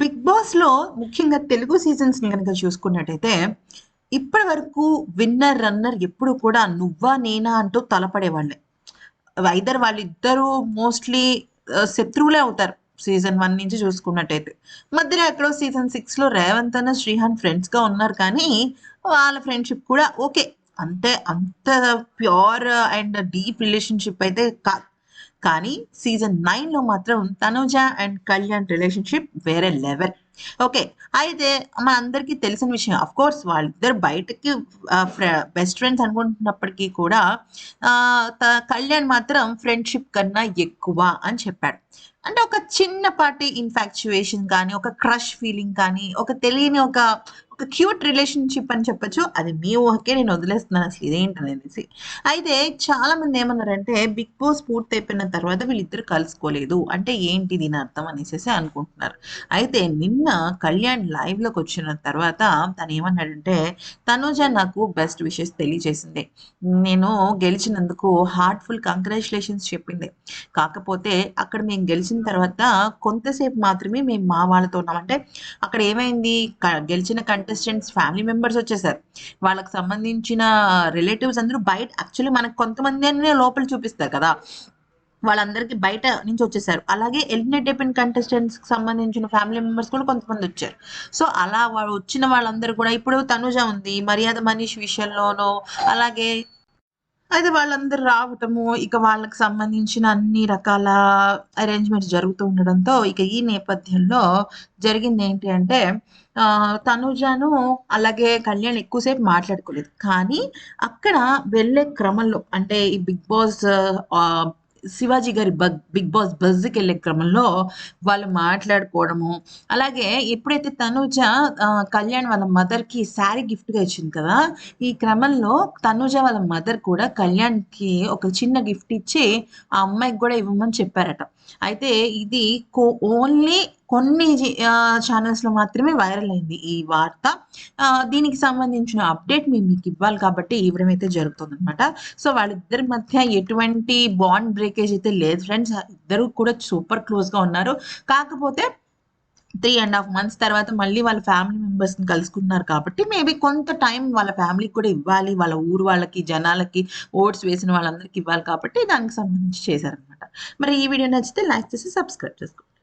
Big బాస్లో ముఖ్యంగా తెలుగు సీజన్స్ని కనుక చూసుకున్నట్టయితే ఇప్పటి వరకు విన్నర్ రన్నర్ ఎప్పుడు కూడా నువ్వా నేనా అంటూ తలపడేవాళ్ళే. ఐదర్ వాళ్ళిద్దరూ మోస్ట్లీ శత్రువులే అవుతారు సీజన్ వన్ నుంచి చూసుకున్నట్టయితే. మధ్యలో ఎక్కడో సీజన్ సిక్స్లో రేవంత్ అన్న శ్రీహాన్ ఫ్రెండ్స్గా ఉన్నారు కానీ వాళ్ళ ఫ్రెండ్షిప్ కూడా ఓకే. అంతే అంత ప్యూర్ అండ్ డీప్ రిలేషన్షిప్ అయితే కాదు కానీ సీజన్ నైన్లో మాత్రం తనుజ అండ్ కళ్యాణ్ రిలేషన్షిప్ వేరే లెవెల్ ఓకే అయితే మనందరికీ తెలిసిన విషయం అఫ్ కోర్స్ వాళ్ళిద్దరు బయటకి బెస్ట్ ఫ్రెండ్స్ అనుకుంటున్నప్పటికీ కూడా కళ్యాణ్ మాత్రం ఫ్రెండ్షిప్ కన్నా ఎక్కువ అని చెప్పాడు. అంటే ఒక చిన్నపాటి ఇన్ఫాక్చుయేషన్ కానీ ఒక క్రష్ ఫీలింగ్ కానీ ఒక తెలియని ఒక ఒక క్యూట్ రిలేషన్షిప్ అని చెప్పొచ్చు. అది మీ ఊహకే నేను వదిలేస్తున్నాను అసలు ఇదేంటనేసి అయితే చాలా మంది ఏమన్నారంటే బిగ్ బాస్ పూర్తి అయిపోయిన తర్వాత వీళ్ళిద్దరు కలుసుకోలేదు. అంటే ఏంటి దీని అర్థం అనేసి అనుకుంటున్నారు. అయితే నిన్న కళ్యాణ్ లైవ్లోకి వచ్చిన తర్వాత తను ఏమన్నాడంటే తనుజ నాకు బెస్ట్ విషెస్ తెలియజేసింది. నేను గెలిచినందుకు హార్ట్ఫుల్ కంగ్రాచులేషన్స్ చెప్పింది. కాకపోతే అక్కడ మేము గెలిచిన తర్వాత కొంతసేపు మాత్రమే మేము మా వాళ్ళతో ఉన్నాం. అంటే అక్కడ ఏమైంది? గెలిచిన కంటే కంటెస్టెంట్స్ ఫ్యామిలీ మెంబర్స్ వచ్చేసారు. వాళ్ళకి సంబంధించిన రిలేటివ్స్ అందరూ బయట యాక్చువల్లీ మనకు కొంతమంది అనే లోపల చూపిస్తారు కదా. వాళ్ళందరికీ బయట నుంచి వచ్చేసారు. అలాగే ఎలిమినేట్ అయిపోయిన కంటెస్టెంట్స్కి సంబంధించిన ఫ్యామిలీ మెంబర్స్ కూడా కొంతమంది వచ్చారు. సో అలా వాళ్ళు వచ్చిన వాళ్ళందరూ కూడా ఇప్పుడు తనుజ ఉంది మర్యాద మనీష్ విషయంలోనూ అలాగే అయితే వాళ్ళందరూ రావటము ఇక వాళ్ళకి సంబంధించిన అన్ని రకాల అరేంజ్మెంట్స్ జరుగుతూ ఉండడంతో ఇక ఈ నేపథ్యంలో జరిగింది ఏంటి అంటే తనుజాను తనుజను అలాగే కళ్యాణ్ ఎక్కువసేపు మాట్లాడుకోలేదు. కానీ అక్కడ వెళ్ళే క్రమంలో అంటే ఈ బిగ్ బాస్ శివాజీ గారి బగ్ బిగ్ బాస్ బజ్కి వెళ్ళే క్రమంలో వాళ్ళు మాట్లాడుకోవడము. అలాగే ఎప్పుడైతే తనూజ కళ్యాణ్ వాళ్ళ మదర్కి శారీ గిఫ్ట్గా ఇచ్చింది కదా ఈ క్రమంలో తనూజ వాళ్ళ మదర్ కూడా కళ్యాణ్కి ఒక చిన్న గిఫ్ట్ ఇచ్చి ఆ అమ్మాయికి కూడా ఇవ్వమని చెప్పారట. అయితే ఇది ఓన్లీ కొన్ని ఛానల్స్లో మాత్రమే వైరల్ అయింది ఈ వార్త. దీనికి సంబంధించిన అప్డేట్ మేము మీకు ఇవ్వాలి కాబట్టి ఇవ్వడం అయితే జరుగుతుంది అనమాట సో వాళ్ళిద్దరి మధ్య ఎటువంటి బాండ్ బ్రేకేజ్ అయితే లేదు. ఫ్రెండ్స్ ఇద్దరు కూడా సూపర్ క్లోజ్గా ఉన్నారు. కాకపోతే త్రీ అండ్ హాఫ్ మంత్స్ తర్వాత మళ్ళీ వాళ్ళ ఫ్యామిలీ మెంబర్స్ని కలుసుకున్నారు కాబట్టి మేబీ కొంత టైం వాళ్ళ ఫ్యామిలీకి కూడా ఇవ్వాలి వాళ్ళ ఊరు వాళ్ళకి జనాలకి ఓట్స్ వేసిన వాళ్ళందరికీ ఇవ్వాలి కాబట్టి దానికి సంబంధించి చేశారనమాట మరి ఈ వీడియో నచ్చితే లైక్ చేసి సబ్స్క్రైబ్ చేసుకోండి.